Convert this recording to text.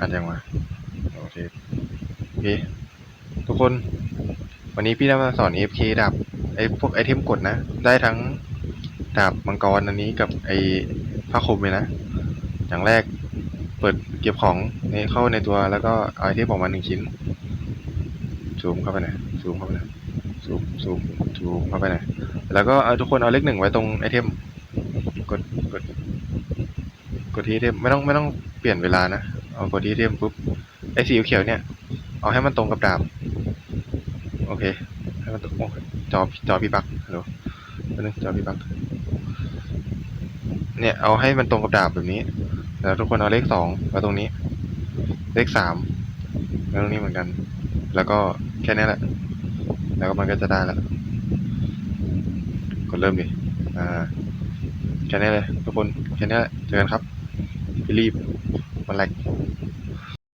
อ่านยังวะโอเคโอเค ทุกคน วันนี้พี่จะมาสอน AFK ดาบไอ้พวกไอเทมกดนะ ได้ทั้งดาบมังกรอันนี้กับไอ้ผ้าคลุมเลยนะ อย่างแรกเปิดเก็บของในเข้าในตัวแล้วก็เอาไอเทมออกมาหนึ่งชิ้นซูมเข้าไปหน่อยซูมเข้าไปหน่อยซูมซูมซูมเข้าไปหน่อยแล้วก็เอาทุกคนเอาเลขหนึ่งไว้ตรงไอเทมกดกดกดที่ไอเทมไม่ต้องไม่ต้องเปลี่ยนเวลานะ เอากดที่ไอเทมปุ๊บไอสีเขียวเนี่ยเอาให้มันตรงกับดาบโอเคให้มันตรงโอ้จอจอพี่บักฮัลโหลนึงจอพี่บักเนี่ยเอาให้มันตรงกับดาบแบบนี้แล้วทุกคนเอาเลขสองมาตรงนี้ เลขสามมาตรงนี้เหมือนกัน แล้วก็แค่นี้แหละ แล้วก็มันก็จะได้แล้วกดเริ่มดิอ่าแค่นี้เลยทุกคนแค่นี้แหละเจอกันครับพี่รีบ và lệch.